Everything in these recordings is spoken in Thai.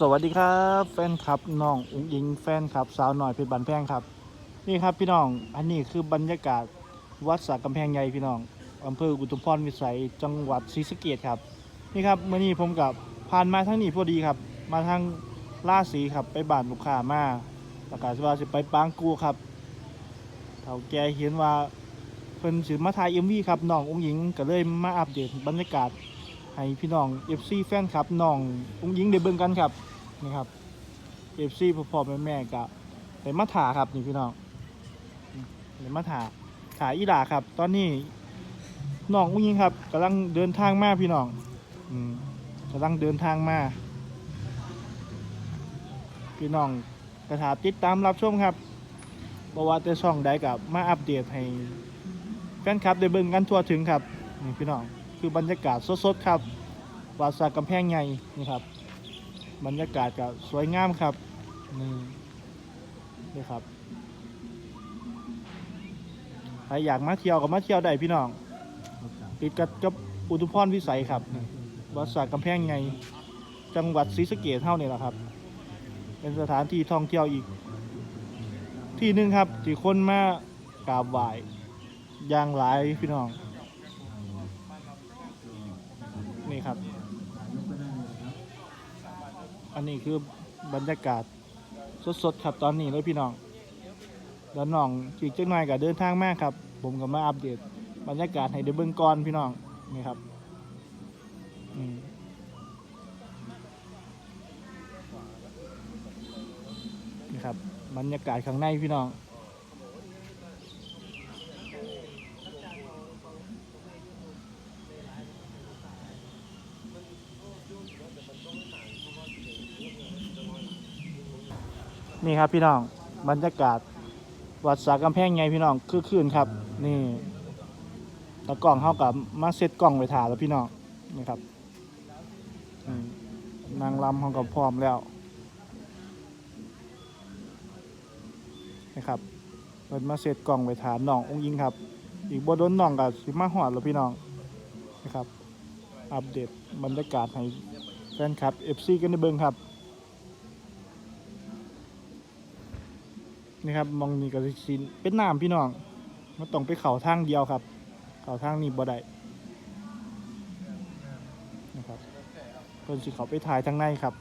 สวัสดีครับแฟนคลับน้องอุ้งอิงแฟนคลับสาวหน่อยเพชรบันแพงครับ นี่ครับพี่น้องอันนี้คือบรรยากาศวัดสระกำแพงใหญ่พี่น้องอำเภออุทุมพรวิสัยจังหวัดศรีสะเกษครับนี่ครับเมื่อนี้ผมกับผ่านมาทั้งนี้พอดีครับ มาทางล่าสีครับไปบ้านลูกค้ามาประกาศว่าจะไปปางกูครับเฒ่าแกเห็นว่าเพิ่นสิมาถ่ายเอ็มวีครับน้องอุ้งอิงก็เลยมาอัปเดตบรรยากาศ ให้พี่น้อง FC แฟนครับน้องอุ้งยิงได้เบิ่งกันครับนี่ครับ FC พ่อๆแม่ๆก็ได้มาถาครับนี่พี่น้องได้มาถาถาอีดาครับ ตอนนี้น้องอุ้งยิงครับกำลังเดินทางมาพี่น้องอืมกำลังเดินทางมาพี่น้องกระถาติดตามรับชมครับบว่าแต่ช่องใดกับมาอัปเดตให้แฟนคลับได้เบิ่งกันทั่วถึงครับนี่พี่น้อง คือบรรยากาศสดๆครับวาดสากกำแพงใหญ่นี่ครับ บรรยากาศก็สวยงามครับนี่นี่ครับใครอยากมาเที่ยวก็มาเที่ยวได้พี่น้องติดกับกับอุทุมพรวิสัยครับนี่วัดสากกำแพงใหญ่จังหวัดศรีสะเกษเท่านี่แหละครับ เป็นสถานที่ท่องเที่ยวอีก ที่หนึ่งครับที่คนมากราบไหว้อย่างหลายพี่น้อง นี่ครับ อันนี้คือบรรยากาศสดๆครับตอนนี้เลยพี่น้องแล้วน้องจีกเจ้าหน่อยกับเดินทางมากครับ ผมก็มาอัปเดตบรรยากาศให้ได้เบิ่งก่อนพี่น้องนี่ครับนี่ครับบรรยากาศข้างในพี่น้อง นี่ครับพี่น้องบรรยากาศ วัดสากำแพงไงพี่น้องคือคืนครับ นี่ตะกล้องเข้ากับมาเซ็ตกล้องไว้ถ่าแล้วพี่น้องนี่ครับนางลำเขากับพร้อมแล้วนี่ครับเปิดมาเซตกล้องไว้ถ่ายน้ององค์ยิงครับ อีกบโดนน้องกับสิมาหอดแล้วพี่น้องนะครับ อัปเดตบรรยากาศให้แฟนคลับ FC กันในเบิงครับ นี่ครับมองนี่ก็สินเป็นน้ำพี่น้องมันต้องไปเขาทางเดียวครับ เขาทางนี้บ่ได้นะครับเพิ่นสิเขาไปถ่ายทางในครับ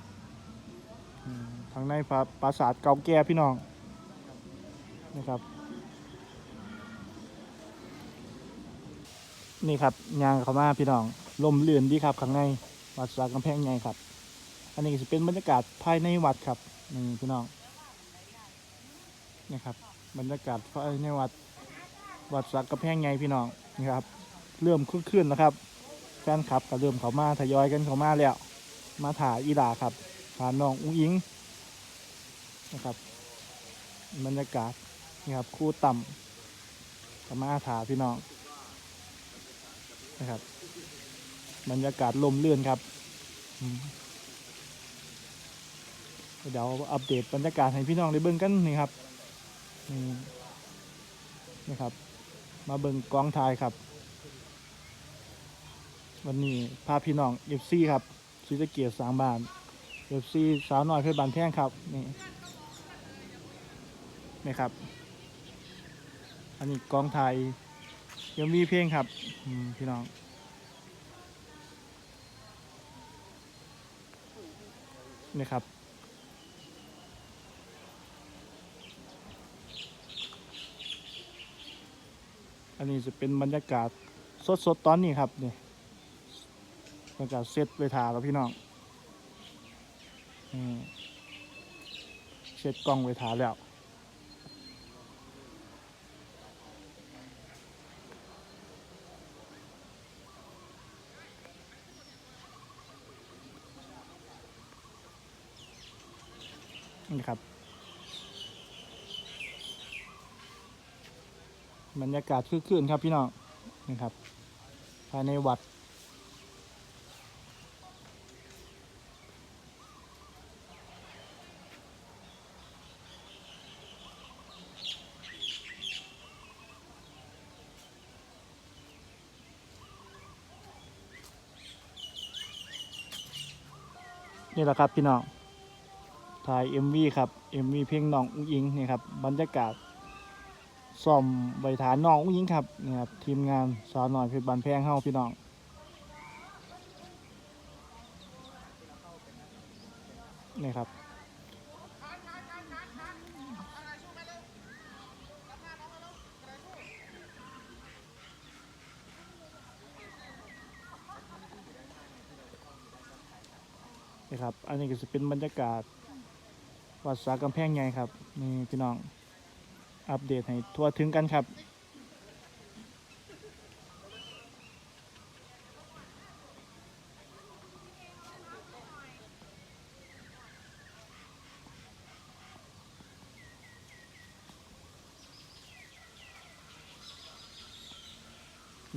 ทางในพระปราสาทเก่าแก่พี่น้องนะครับนี่ครับยางเขามาพี่น้องลมเลื่อนดีครับข้างในวัดสากกำแพงใหญ่ครับ อันนี้จะเป็นบรรยากาศภายในวัดครับนี่พี่น้อง นะครับ บรรยากาศภายในวัดวัดสักกระแพงไงพี่น้องนี่ครับ เริ่มคึกคืนแล้วครับแฟนคลับก็เริ่มเขามาทยอยกันเขามาแล้ว มาถ่ายอีหลาครับถ่ายน้องอุ้งอิงนะครับ บรรยากาศนี่ครับคู่ต่ำเขามาถ่ายพี่น้องนะครับ บรรยากาศลมเลื่อนครับเดี๋ยวอัปเดตบรรยากาศให้พี่น้องได้เบิ่งกันนี่ครับ นี่นี่ครับ มาเบิ่งกองถ่ายครับ วันนี้พาพี่น้องเอฟซีครับซีสะเกียรติสามบานเอฟซีสาวน้อยเพชรบานแท่งครับ นี่นี่ครับ อันนี้กองถ่ายยังมีเพลงครับพี่น้องนี่ครับ อันนี้จะเป็นบรรยากาศสดๆตอนนี้ครับนี่บรรยากาศเซตไปถ่ายแล้วพี่น้องเช็ดกล้องไปถ่าแล้วนี่ครับ บรรยากาศคึกคืนครับพี่น้องนี่ครับ ภายในวัด นี่แหละครับพี่น้องถ่าย MV ครับ MV เพลงน้องอุ้งอิงนี่ครับบรรยากาศ ซ่อมใบฐานน้องอุ้งอิงครับนี่ครับทีมงานสาวหน่อยเพชรบานแพงเฮาพี่น้องนี่ครับนี่ครับ อันนี้ก็จะเป็นบรรยากาศวัดสากำแพงใหญ่ครับ นี่พี่น้อง อัปเดตให้ทั่วถึงกันครับ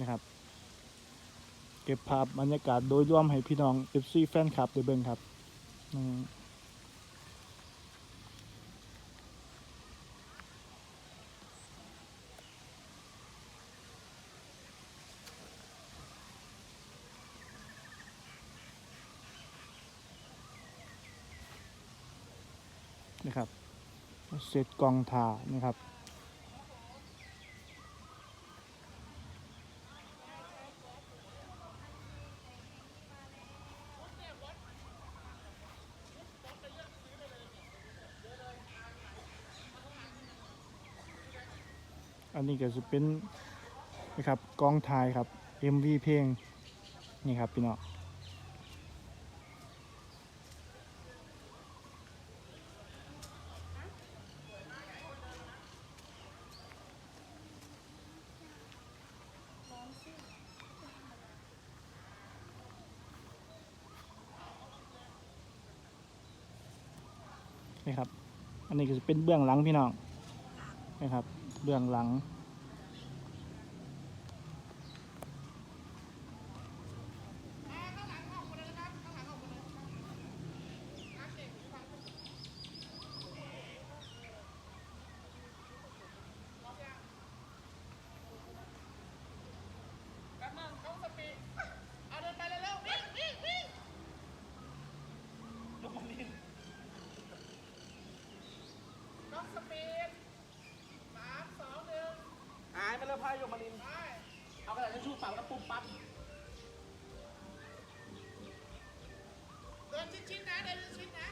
นะครับ เก็บภาพบรรยากาศโดยรวมให้พี่น้อง FC แฟนคลับได้เบิ่งครับ นะครับเสร็จกองถ่านะครับอันนี้ก็จะเป็นนะครับกองถ่ายครับ MV เพลงนี่ครับพี่น้อง นี่ครับ อันนี้ก็จะเป็นเบื้องหลังพี่น้องนะครับ เบื้องหลัง หายไปเลยพายมาลิน เอากระดาษทิชชู่ปัดแล้วปุ๊บปั๊บเดินชิดๆนะเดินชิดๆนะ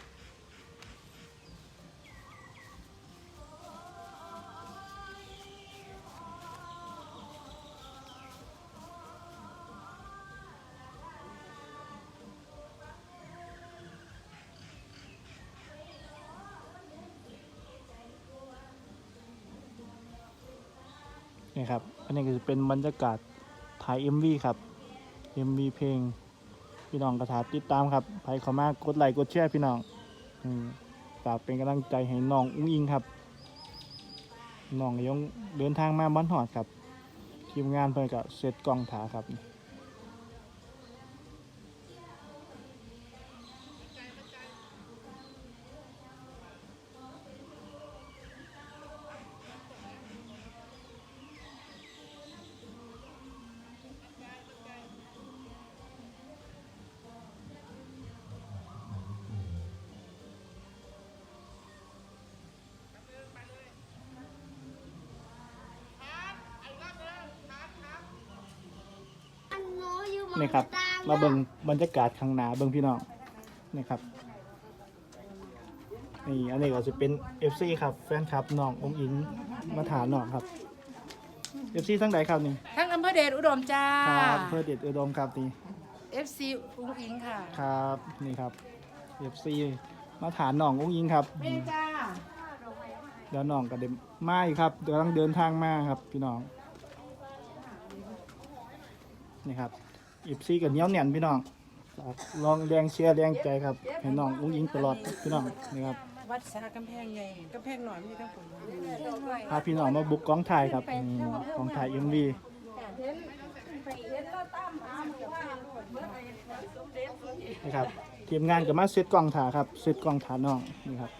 นี่ครับ อันนี้ก็จะเป็นบรรยากาศถ่าย MV ครับ MV เพลง พี่น้องกระถาติดตามครับใครเข้ามากดไลค์กดแชร์พี่น้องฝากเป็นกำลังใจให้น้องอุ้งอิงครับน้องยังเดินทางมาบ้านหอดครับทีมงานเพื่อนก็เสร็จกองถาครับ นี่ครับ มาเบิ่งบรรยากาศข้างหน้าเบิ่งพี่น้องนี่ครับนี่อันนี้ก็จะเป็น FC ครับแฟนคลับน้ององอิงมาถามน้องครับ FC ทั้งใดครับนี่ทั้งอำเภอเดชอุดมจ้า ครับเพื่อเด็ดอุดมครับนี่ FC อุ้งอิงค่ะครับนี่ครับ FC มาถามน้ององอิงครับเมจ้า เดี๋ยวน้องก็เดิมาอีกครับกำลังเดินทางมาครับพี่น้องนี่ครับ FC กับเหนี้ยวแน่นพี่น้องฝากลองแรงเชียร์แรงใจครับให้น้ององอิงตลอดพี่น้องนี่ครับวัดสากำแพงใหญ่กำแพงหน่อยมีทั้งผลพาพี่น้องมาบุกกองถ่ายครับนี่กองถ่ายเอ็มวีนะครับทีมงานก็มาเซตกล้องถ่ายครับเซตกล้องถ่ายน้องนี่ครับ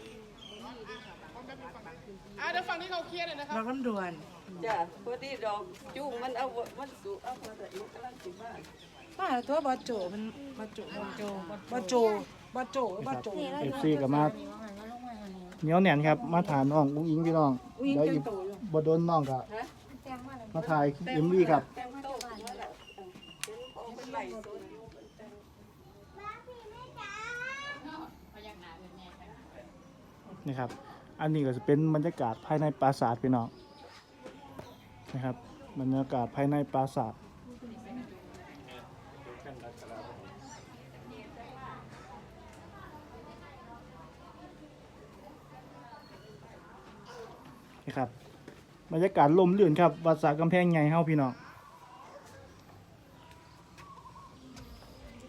อะเดี๋ยวฝั่งนี้เขาเคลียร์หน่อยนะครับ เราลำดวน จ้ะพอดีดอกจุ้งมันเอามันสุกเอามาแต่อีกกำลังสิมา มาตัวบอโจมันบอโจบอโจบอโจบอโจบอโจเอฟซีก็มาเหนียวแน่นครับ มาถานน้องอุ้งอิงพี่น้องอุ้งอิงแล้วอีกโตอยู่บ่โดนน้องก็ฮะมาถ่ายเอ็มวีครับนี่ครับ อันนี้ก็จะเป็นบรรยากาศภายในปราสาทพี่น้องนะครับ บรรยากาศภายในปราสาทนี่ครับ บรรยากาศลมลื่นครับวัดสากำแพงไงเฮาพี่น้อง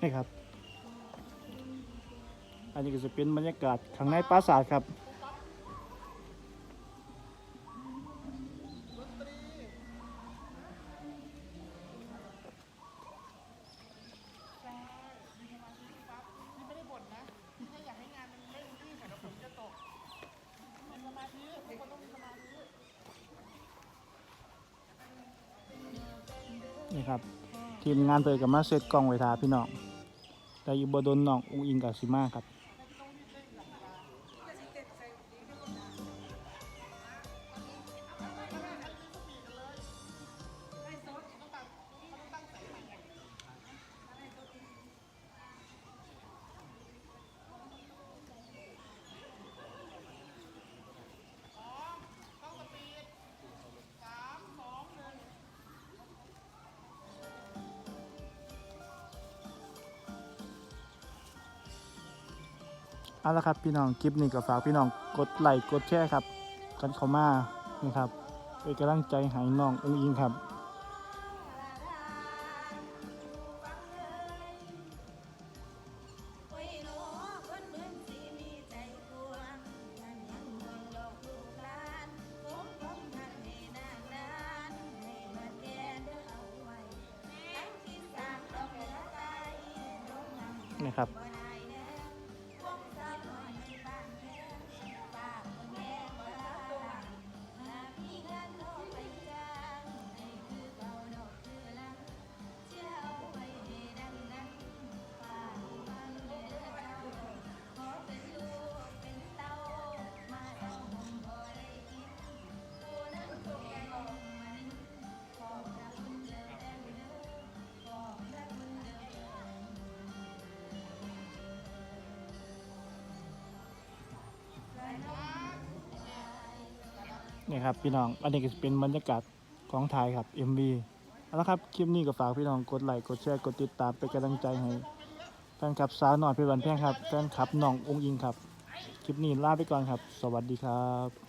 นี่ครับ อันนี้ก็จะเป็นบรรยากาศข้างในปราสาทครับ ไม่ได้บ่นนะแค่อยากให้งานมันเร่งรีบแต่ฝนจะตกมีสมาธิทุกคนต้องมีสมาธิ นี่ครับ ทีมงานเผยกับมาเซตกล้องไว้ทาพี่น้องแต่อยู่บโดนน้องอุ้งอิงกับซิมาครับ เอาละครับพี่น้องคลิปนี้ก็ฝากพี่น้องกดไลค์กดแชร์ครับ กันเข้ามานะครับเป็นกำลังใจให้น้องอุงอิงครับ นี่ครับพี่น้องอันนี้ก็จะเป็นบรรยากาศของไทยครับ MV เอาละครับคลิปนี้ก็ฝากพี่น้องกดไลค์กดแชร์กดติดตามเป็นกำลังใจให้แฟนคลับสาวหน่อยพี่วันแพงครับแฟนคลับน้ององอิงครับ คลิปนี้ลาไปก่อนครับ สวัสดีครับ